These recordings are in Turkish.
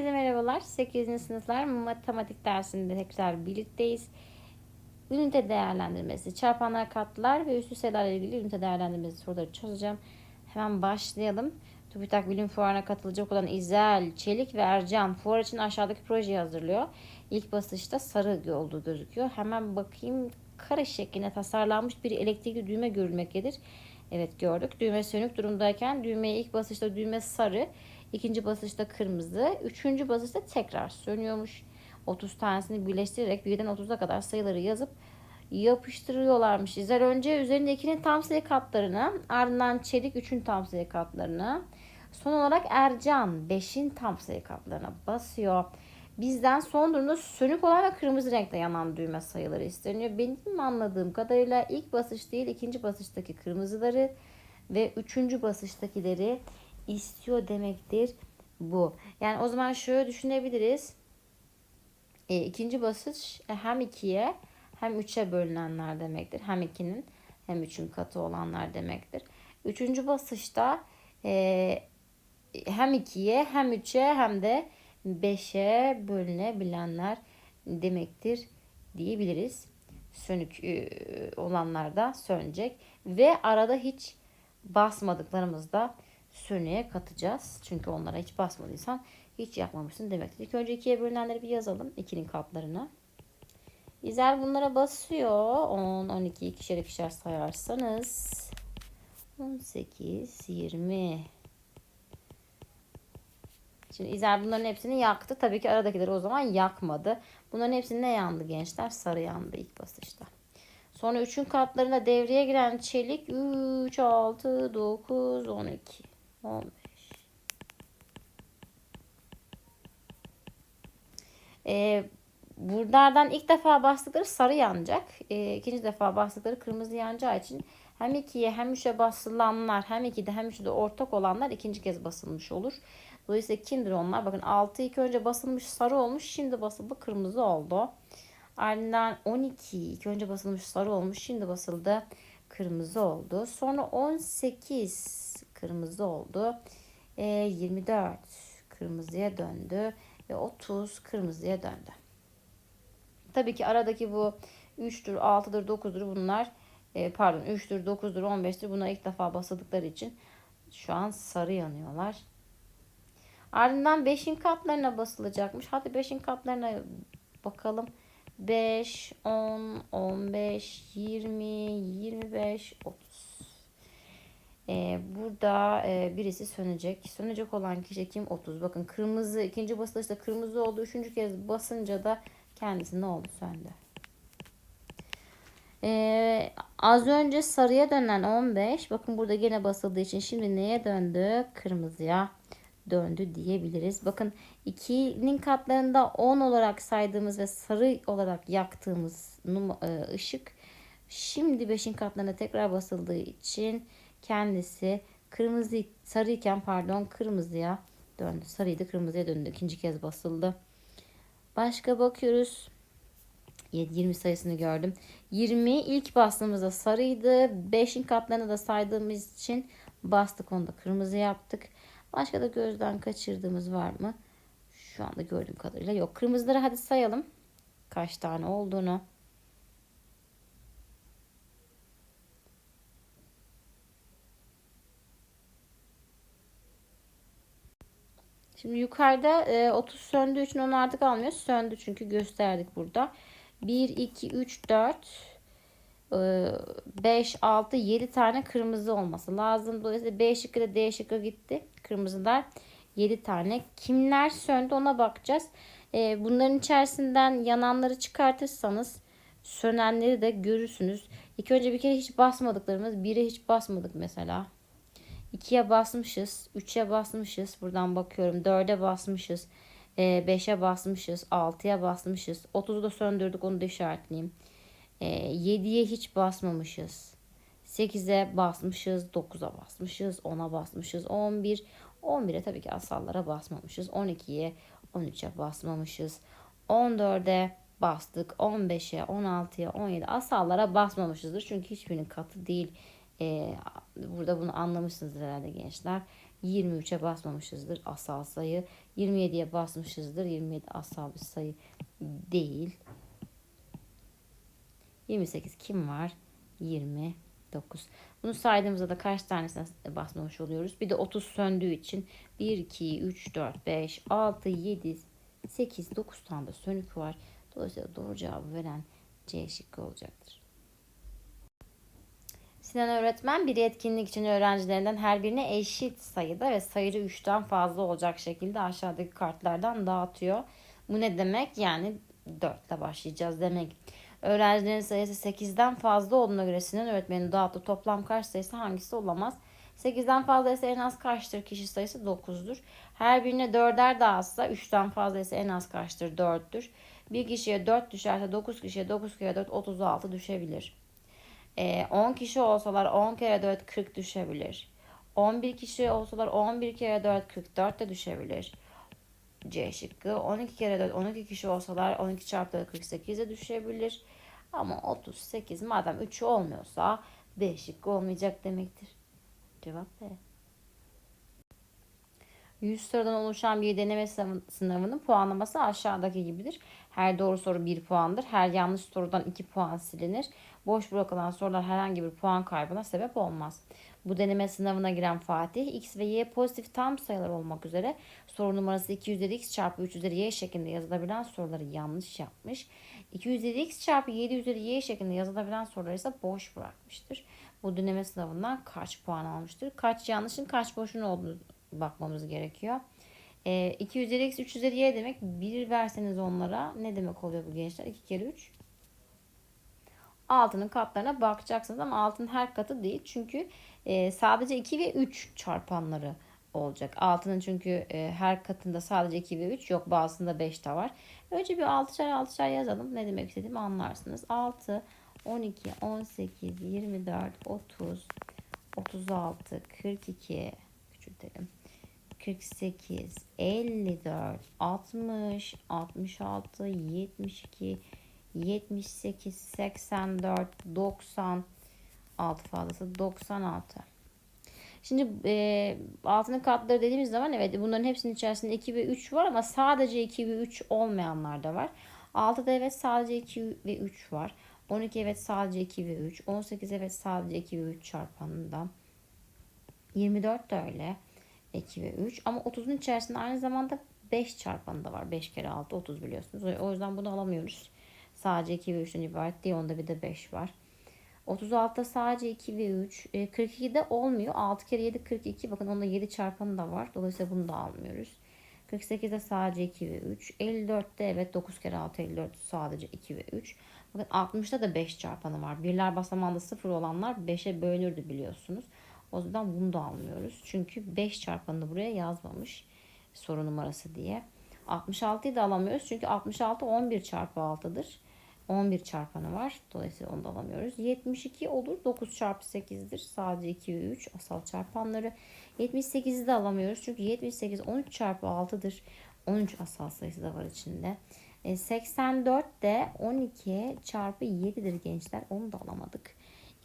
Herkese merhabalar. 8. sınıflar matematik dersinde tekrar birlikteyiz. Ünite değerlendirmesi, çarpanlar, katlar ve üstü sayılarla ilgili ünite değerlendirmesi soruları çözeceğim. Hemen başlayalım. TÜBİTAK Bilim Fuarı'na katılacak olan İzel, Çelik ve Ercan fuar için aşağıdaki projeyi hazırlıyor. İlk basışta sarı olduğu gözüküyor. Hemen bakayım kare şeklinde tasarlanmış bir elektrikli düğme görülmektedir. Evet gördük. Düğme sönük durumdayken düğmeye ilk basışta düğme sarı, ikinci basışta kırmızı, üçüncü basışta tekrar sönüyormuş. 30 tanesini birleştirerek birden 30'a kadar sayıları yazıp yapıştırıyorlarmış. İzler önce üzerinde 2'nin tam sayı katlarını, ardından çelik 3'ün tam sayı katlarını, son olarak Ercan 5'in tam sayı katlarına basıyor. Bizden son durumda sönük olan ve kırmızı renkte yanan düğme sayıları isteniyor. Benim anladığım kadarıyla ilk basış değil ikinci basıştaki kırmızıları ve üçüncü basıştakileri istiyor demektir bu. Yani o zaman şöyle düşünebiliriz. E, ikinci basış e, hem ikiye hem üçe bölünenler demektir. Hem ikinin hem üçün katı olanlar demektir. Üçüncü basışta e, hem ikiye hem üçe hem de 5'e bölünebilenler demektir diyebiliriz. Sönük e, olanlar da sönecek ve arada hiç basmadıklarımız da sönüğe katacağız. Çünkü onlara hiç basmadıysan hiç yapmamışsın demektir. İlk önce ikiye bölünenleri bir yazalım. 2'nin katlarını. İzel bunlara basıyor. 10, 12, ikişer ikişer sayarsanız 18, 20, Şimdi İzel bunların hepsini yaktı. Tabii ki aradakileri o zaman yakmadı. Bunların hepsini ne yandı gençler? Sarı yandı ilk basışta. Sonra 3'ün katlarında devreye giren çelik 3, 6, 9, 12, 15. Ee, buradan ilk defa bastıkları sarı yanacak. Ee, ikinci defa bastıkları kırmızı yanacağı için hem 2'ye hem 3'e basılanlar hem 2'de hem 3'de ortak olanlar ikinci kez basılmış olur. Dolayısıyla kimdir onlar? Bakın 6 ilk önce basılmış sarı olmuş. Şimdi basıldı kırmızı oldu. Ardından 12 ilk önce basılmış sarı olmuş. Şimdi basıldı kırmızı oldu. Sonra 18 kırmızı oldu. E, 24 kırmızıya döndü. Ve 30 kırmızıya döndü. Tabii ki aradaki bu 3'tür, 6'dır, 9'dur bunlar e, pardon 3'tür, 9'dur, 15'tir. Buna ilk defa basıldıkları için şu an sarı yanıyorlar. Ardından 5'in katlarına basılacakmış. Hadi 5'in katlarına bakalım. 5, 10, 15, 20, 25, 30. Ee, burada e, birisi sönecek. Sönecek olan kişi kim? 30. Bakın kırmızı ikinci basılışta kırmızı oldu. Üçüncü kez basınca da kendisi ne oldu? Söndü. Ee, az önce sarıya dönen 15. Bakın burada gene basıldığı için şimdi neye döndü? Kırmızıya döndü diyebiliriz. Bakın 2'nin katlarında 10 olarak saydığımız ve sarı olarak yaktığımız e, ışık şimdi 5'in katlarına tekrar basıldığı için kendisi kırmızı sarıyken pardon kırmızıya döndü. Sarıydı kırmızıya döndü. İkinci kez basıldı. Başka bakıyoruz. 20 sayısını gördüm. 20 ilk bastığımızda sarıydı. 5'in katlarını da saydığımız için bastık onu da kırmızı yaptık. Başka da gözden kaçırdığımız var mı? Şu anda gördüğüm kadarıyla yok. Kırmızıları hadi sayalım. Kaç tane olduğunu. Şimdi yukarıda e, 30 söndüğü için onu artık almıyor. Söndü çünkü gösterdik burada. 1, 2, 3, 4, 5, 6, 7 tane kırmızı olması lazım. Dolayısıyla B şıkkı da D şıkkı gitti. Kırmızılar 7 tane. Kimler söndü ona bakacağız. E, bunların içerisinden yananları çıkartırsanız sönenleri de görürsünüz. İlk önce bir kere hiç basmadıklarımız. 1'e hiç basmadık mesela. 2'ye basmışız. 3'e basmışız. Buradan bakıyorum. 4'e basmışız. 5'e ee, basmışız. 6'ya basmışız. 30'u da söndürdük. Onu da işaretleyeyim. 7'ye ee, hiç basmamışız. 8'e basmışız. 9'a basmışız. 10'a basmışız. 11. 11'e tabii ki asallara basmamışız. 12'ye 13'e basmamışız. 14'e bastık. 15'e 16'ya 17 asallara basmamışızdır. Çünkü hiçbirinin katı değil. Ee, burada bunu anlamışsınızdır herhalde gençler. 23'e basmamışızdır asal sayı. 27'ye basmışızdır. 27 asal bir sayı değil. 28 kim var? 29. Bunu saydığımızda da kaç tanesine basmamış oluyoruz? Bir de 30 söndüğü için 1, 2, 3, 4, 5, 6, 7, 8, 9 tane de sönük var. Dolayısıyla doğru cevabı veren C şıkkı olacaktır. Sinan öğretmen bir etkinlik için öğrencilerinden her birine eşit sayıda ve sayıcı 3'ten fazla olacak şekilde aşağıdaki kartlardan dağıtıyor. Bu ne demek? Yani 4 ile başlayacağız demek. Öğrencilerin sayısı 8'den fazla olduğuna göre Sinan öğretmenin dağıttığı toplam kaç sayısı hangisi olamaz? 8'den fazla ise en az kaçtır? Kişi sayısı 9'dur. Her birine 4'er dağıtsa 3'ten fazla ise en az kaçtır? 4'tür. Bir kişiye 4 düşerse 9 kişiye 9 kere 4 36 düşebilir. Ee, 10 kişi olsalar 10 kere 4 40 düşebilir. 11 kişi olsalar 11 kere 4 44 de düşebilir. C şıkkı. 12 kere 4 12 kişi olsalar 12 çarpı 4 48 de düşebilir. Ama 38 madem 3'ü olmuyorsa B şıkkı olmayacak demektir. Cevap B. 100 sorudan oluşan bir deneme sınavının puanlaması aşağıdaki gibidir. Her doğru soru 1 puandır. Her yanlış sorudan 2 puan silinir. Boş bırakılan sorular herhangi bir puan kaybına sebep olmaz. Bu deneme sınavına giren Fatih x ve y pozitif tam sayılar olmak üzere soru numarası 2 üzeri x çarpı 3 üzeri y şeklinde yazılabilen soruları yanlış yapmış. 2 üzeri x çarpı 7 üzeri y şeklinde yazılabilen soruları ise boş bırakmıştır. Bu deneme sınavından kaç puan almıştır? Kaç yanlışın kaç boşun olduğunu bakmamız gerekiyor. E, 2 üzeri x 3 üzeri y demek. 1 verseniz onlara ne demek oluyor bu gençler? 2 kere 3 altının katlarına bakacaksınız ama altın her katı değil. Çünkü e, sadece 2 ve 3 çarpanları olacak. Altının çünkü e, her katında sadece 2 ve 3 yok. Bazısında 5 de var. Önce bir 6'şar 6'şar yazalım. Ne demek istediğimi anlarsınız. 6, 12, 18, 24, 30, 36, 42 küçültelim. 48, 54, 60, 66, 72, 78, 84, 90, 6 fazlası 96. Şimdi e, altının katları dediğimiz zaman evet bunların hepsinin içerisinde 2 ve 3 var ama sadece 2 ve 3 olmayanlar da var. 6'da evet sadece 2 ve 3 var. 12 evet sadece 2 ve 3. 18 evet sadece 2 ve 3 çarpanında. 24 de öyle. 2 ve 3. Ama 30'un içerisinde aynı zamanda 5 çarpanı da var. 5 kere 6 30 biliyorsunuz. O yüzden bunu alamıyoruz. Sadece 2 ve 3'ten ibaret değil. Onda bir de 5 var. 36'da sadece 2 ve 3. E, 42'de olmuyor. 6 kere 7 42. Bakın onda 7 çarpanı da var. Dolayısıyla bunu da almıyoruz. 48'de sadece 2 ve 3. 54'te evet 9 kere 6 54 sadece 2 ve 3. Bakın 60'da da 5 çarpanı var. Birler basamağında 0 olanlar 5'e bölünürdü biliyorsunuz. O yüzden bunu da almıyoruz. Çünkü 5 çarpanını buraya yazmamış soru numarası diye. 66'yı da alamıyoruz. Çünkü 66 11 çarpı 6'dır. 11 çarpanı var. Dolayısıyla onu da alamıyoruz. 72 olur. 9 çarpı 8'dir. Sadece 2 ve 3 asal çarpanları. 78'i de alamıyoruz. Çünkü 78 13 çarpı 6'dır. 13 asal sayısı da var içinde. E, 84 de 12 çarpı 7'dir gençler. Onu da alamadık.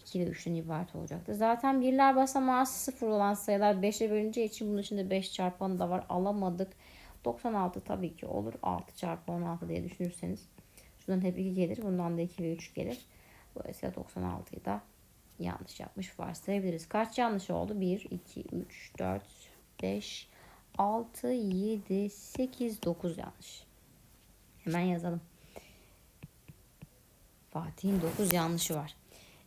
2 ve 3'ten ibaret olacaktı. Zaten birler basamağı 0 olan sayılar 5'e bölüneceği için bunun içinde 5 çarpanı da var. Alamadık. 96 tabii ki olur. 6 çarpı 16 diye düşünürseniz. Şundan hep 2 gelir. Bundan da 2 ve 3 gelir. Dolayısıyla 96'yı da yanlış yapmış varsayabiliriz. Kaç yanlış oldu? 1, 2, 3, 4, 5, 6, 7, 8, 9 yanlış. Hemen yazalım. Fatih'in 9 yanlışı var.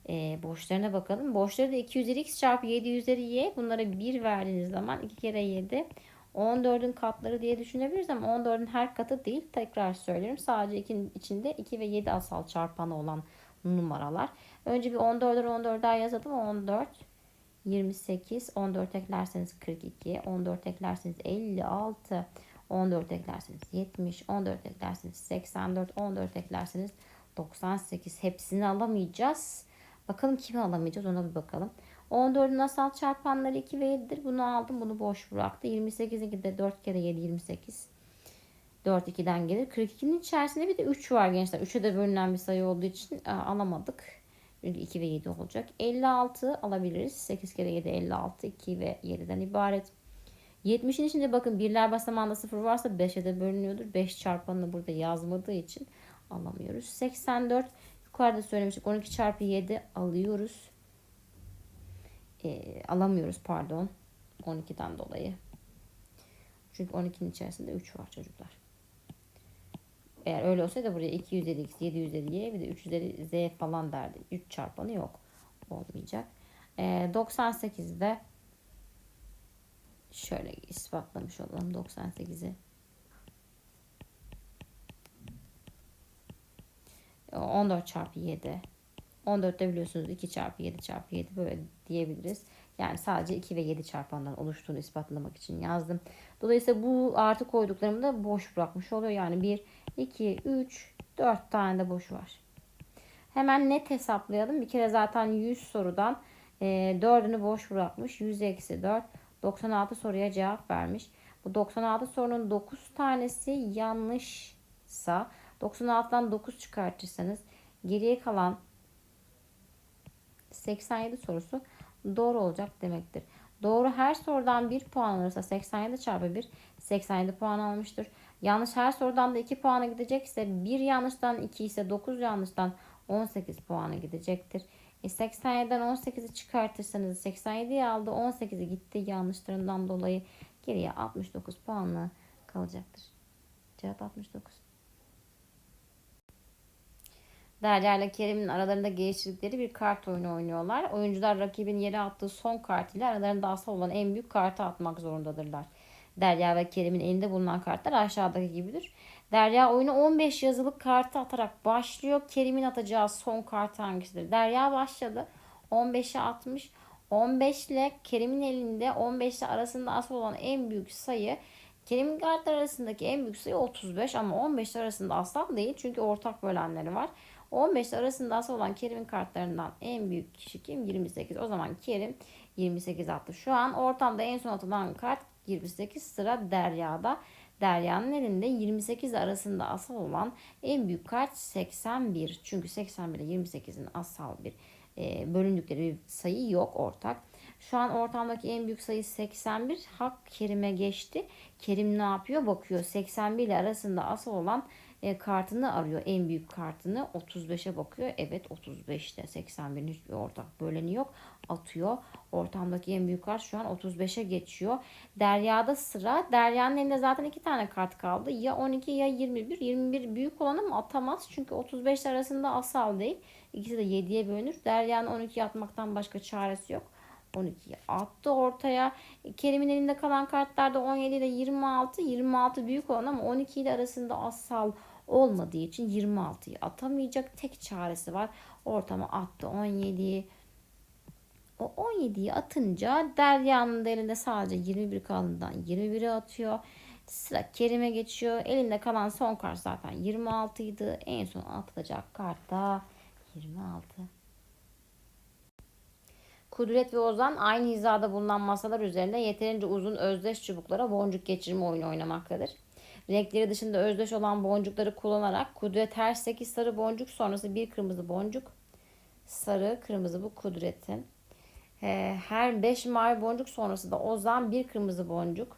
Ee, boşlarına bakalım. Boşları da 2 üzeri x çarpı 7 üzeri y. Bunlara 1 verdiğiniz zaman 2 kere 7 14'ün katları diye düşünebiliriz ama 14'ün her katı değil. Tekrar söylerim. Sadece 2'nin içinde 2 ve 7 asal çarpanı olan numaralar. Önce bir 14'er 14'er yazalım. 14 28 14 eklerseniz 42 14 eklerseniz 56 14 eklerseniz 70 14 eklerseniz 84 14 eklerseniz 98 hepsini alamayacağız. Bakalım kimi alamayacağız ona bir bakalım. 14'ün asal çarpanları 2 ve 7'dir. Bunu aldım. Bunu boş bıraktı. 28'in de 4 kere 7 28. 4 2'den gelir. 42'nin içerisinde bir de 3 var gençler. 3'e de bölünen bir sayı olduğu için e, alamadık. Çünkü 2 ve 7 olacak. 56 alabiliriz. 8 kere 7 56. 2 ve 7'den ibaret. 70'in içinde bakın birler basamağında 0 varsa 5'e de bölünüyordur. 5 çarpanını burada yazmadığı için alamıyoruz. 84 yukarıda söylemiştik 12 çarpı 7 alıyoruz. Ee, alamıyoruz pardon. 12'den dolayı. Çünkü 12'nin içerisinde 3 var çocuklar. Eğer öyle olsaydı buraya 2 üzeri x, 7 üzeri y bir de 3 üzeri z falan derdi. 3 çarpanı yok. Olmayacak. Ee, 98'de şöyle ispatlamış olalım 98'i. 14 çarpı 7. 14'te biliyorsunuz 2 çarpı 7 çarpı 7 böyle diyebiliriz. Yani sadece 2 ve 7 çarpandan oluştuğunu ispatlamak için yazdım. Dolayısıyla bu artı koyduklarımı da boş bırakmış oluyor. Yani 1, 2, 3, 4 tane de boş var. Hemen net hesaplayalım. Bir kere zaten 100 sorudan e, 4'ünü boş bırakmış. 100 eksi 4. 96 soruya cevap vermiş. Bu 96 sorunun 9 tanesi yanlışsa 96'dan 9 çıkartırsanız geriye kalan 87 sorusu doğru olacak demektir. Doğru her sorudan 1 puan alırsa 87 çarpı 1 87 puan almıştır. Yanlış her sorudan da 2 puana gidecekse 1 yanlıştan 2 ise 9 yanlıştan 18 puana gidecektir. E 87'den 18'i çıkartırsanız 87'yi aldı 18'i gitti yanlışlarından dolayı geriye 69 puanla kalacaktır. Cevap 69. Derya Kerim'in aralarında geliştirdikleri bir kart oyunu oynuyorlar. Oyuncular rakibin yere attığı son kart ile aralarında asıl olan en büyük kartı atmak zorundadırlar. Derya ve Kerim'in elinde bulunan kartlar aşağıdaki gibidir. Derya oyunu 15 yazılı kartı atarak başlıyor. Kerim'in atacağı son kart hangisidir? Derya başladı. 15'e atmış. 15 ile Kerim'in elinde 15 ile arasında asıl olan en büyük sayı Kerim'in kartlar arasındaki en büyük sayı 35 ama 15 arasında asla değil çünkü ortak bölenleri var. 15 arasında asıl olan Kerim'in kartlarından en büyük kişi kim? 28. O zaman Kerim 28 attı. Şu an ortamda en son atılan kart 28 sıra Derya'da. Derya'nın elinde 28 arasında asal olan en büyük kart 81. Çünkü 81 ile 28'in asal bir e, bölündükleri bir sayı yok ortak. Şu an ortamdaki en büyük sayı 81. Hak Kerim'e geçti. Kerim ne yapıyor? Bakıyor. 81 ile arasında asal olan e, kartını arıyor. En büyük kartını 35'e bakıyor. Evet 35'te 81'in hiçbir ortak böleni yok. Atıyor. Ortamdaki en büyük kart şu an 35'e geçiyor. Derya'da sıra. Derya'nın elinde zaten iki tane kart kaldı. Ya 12 ya 21. 21 büyük olanı mı atamaz. Çünkü 35 arasında asal değil. İkisi de 7'ye bölünür. Derya'nın 12 atmaktan başka çaresi yok. 12'yi attı ortaya. Kerim'in elinde kalan kartlarda 17 ile 26. 26 büyük olan ama 12 ile arasında asal olmadığı için 26'yı atamayacak. Tek çaresi var. Ortama attı 17'yi. O 17'yi atınca Derya'nın da elinde sadece 21 kalanından 21'i atıyor. Sıra Kerim'e geçiyor. Elinde kalan son kart zaten 26 idi. En son atılacak kart da 26. Kudret ve Ozan aynı hizada bulunan masalar üzerinde yeterince uzun özdeş çubuklara boncuk geçirme oyunu oynamaktadır. Renkleri dışında özdeş olan boncukları kullanarak Kudret her 8 sarı boncuk sonrası bir kırmızı boncuk. Sarı, kırmızı bu Kudret'in. Her 5 mavi boncuk sonrası da Ozan bir kırmızı boncuk.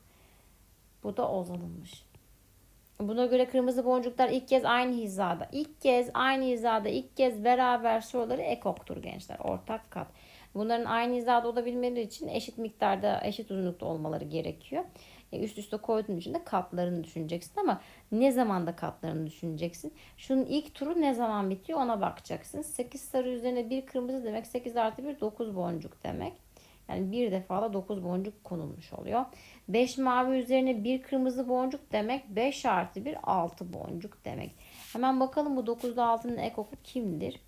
Bu da Ozan'ınmış. Buna göre kırmızı boncuklar ilk kez aynı hizada. İlk kez aynı hizada, ilk kez beraber soruları ekoktur gençler. Ortak kat. Bunların aynı hizada olabilmeleri için eşit miktarda, eşit uzunlukta olmaları gerekiyor. E, üst üste koyduğun için de katlarını düşüneceksin ama ne zaman da katlarını düşüneceksin. Şunun ilk turu ne zaman bitiyor ona bakacaksın. 8 sarı üzerine bir kırmızı demek 8 artı 1 9 boncuk demek. Yani bir defa da 9 boncuk konulmuş oluyor. 5 mavi üzerine bir kırmızı boncuk demek 5 artı 1 6 boncuk demek. Hemen bakalım bu 9'da 6'nın ekoku kimdir?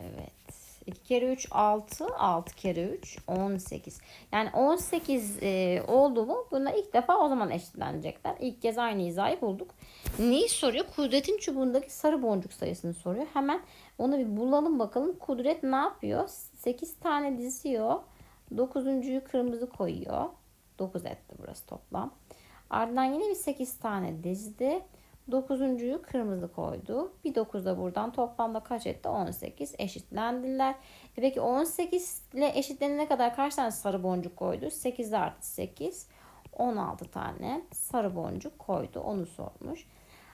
Evet. 2 kere 3 6, 6 kere 3 18. Yani 18 e, oldu mu bunlar ilk defa o zaman eşitlenecekler. İlk kez aynı hizayı bulduk. Neyi soruyor? Kudretin çubuğundaki sarı boncuk sayısını soruyor. Hemen onu bir bulalım bakalım. Kudret ne yapıyor? 8 tane diziyor. 9.yu kırmızı koyuyor. 9 etti burası toplam. Ardından yine bir 8 tane dizdi. Dokuzuncuyu kırmızı koydu. Bir 9 da buradan toplamda kaç etti? 18 eşitlendiler. E peki 18 ile eşitlenene kadar kaç tane sarı boncuk koydu? 8 artı 8 16 tane sarı boncuk koydu. Onu sormuş.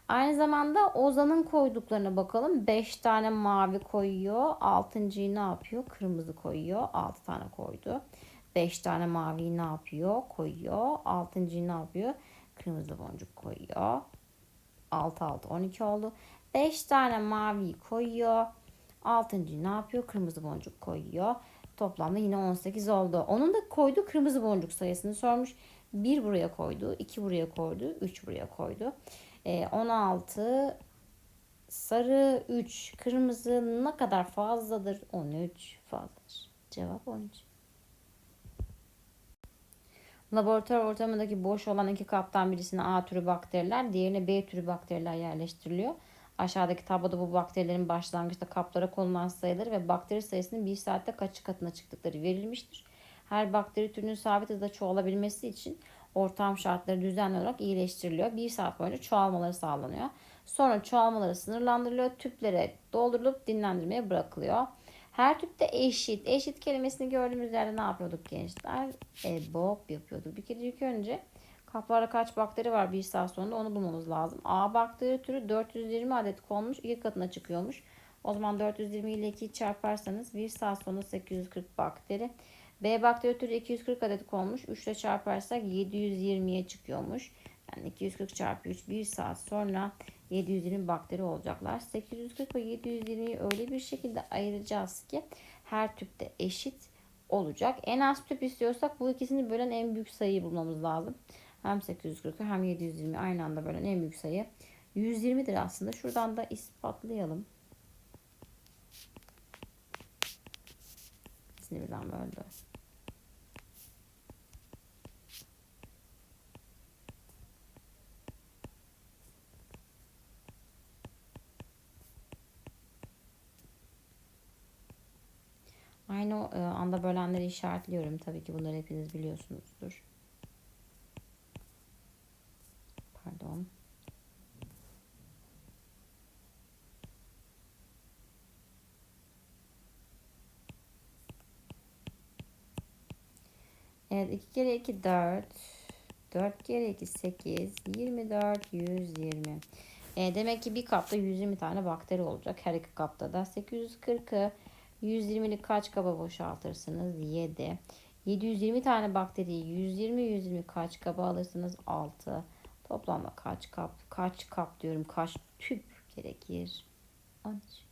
Aynı zamanda Ozan'ın koyduklarına bakalım. 5 tane mavi koyuyor. 6.yı ne yapıyor? Kırmızı koyuyor. 6 tane koydu. 5 tane mavi ne yapıyor? Koyuyor. 6.yı ne yapıyor? Kırmızı boncuk koyuyor. 6 6 12 oldu. 5 tane mavi koyuyor. 6. ne yapıyor? Kırmızı boncuk koyuyor. Toplamda yine 18 oldu. Onun da koyduğu kırmızı boncuk sayısını sormuş. 1 buraya koydu, 2 buraya koydu, 3 buraya koydu. Ee, 16 sarı 3 kırmızı ne kadar fazladır? 13 fazladır. Cevap 13. Laboratuvar ortamındaki boş olan iki kaptan birisine A türü bakteriler, diğerine B türü bakteriler yerleştiriliyor. Aşağıdaki tabloda bu bakterilerin başlangıçta kaplara konulan sayıları ve bakteri sayısının bir saatte kaç katına çıktıkları verilmiştir. Her bakteri türünün sabit hızda çoğalabilmesi için ortam şartları düzenli olarak iyileştiriliyor. Bir saat boyunca çoğalmaları sağlanıyor. Sonra çoğalmaları sınırlandırılıyor. Tüplere doldurulup dinlendirmeye bırakılıyor. Her tüpte eşit. Eşit kelimesini gördüğümüz yerde ne yapıyorduk gençler? E, bob yapıyorduk. Bir kere ilk önce kaplarda kaç bakteri var bir saat sonunda onu bulmamız lazım. A bakteri türü 420 adet konmuş. iki katına çıkıyormuş. O zaman 420 ile 2'yi çarparsanız bir saat sonra 840 bakteri. B bakteri türü 240 adet konmuş. 3 ile çarparsak 720'ye çıkıyormuş. Yani 240 çarpı 3 bir saat sonra 720 bakteri olacaklar. 840 ve 720'yi öyle bir şekilde ayıracağız ki her tüpte eşit olacak. En az tüp istiyorsak bu ikisini bölen en büyük sayıyı bulmamız lazım. Hem 840 hem 720 aynı anda bölen en büyük sayı 120'dir aslında. Şuradan da ispatlayalım. İkisini birden böldü. Aynı e, anda bölenleri işaretliyorum. Tabii ki bunları hepiniz biliyorsunuzdur. Pardon. Evet 2 kere 2 4. 4 kere 2 8. 24 120. E, demek ki bir kapta 120 tane bakteri olacak. Her iki kapta da 840'ı 120'lik kaç kaba boşaltırsınız? 7. 720 tane bakteriyi 120 120 kaç kaba alırsınız? 6. Toplamda kaç kap kaç kap diyorum kaç tüp gerekir? 13.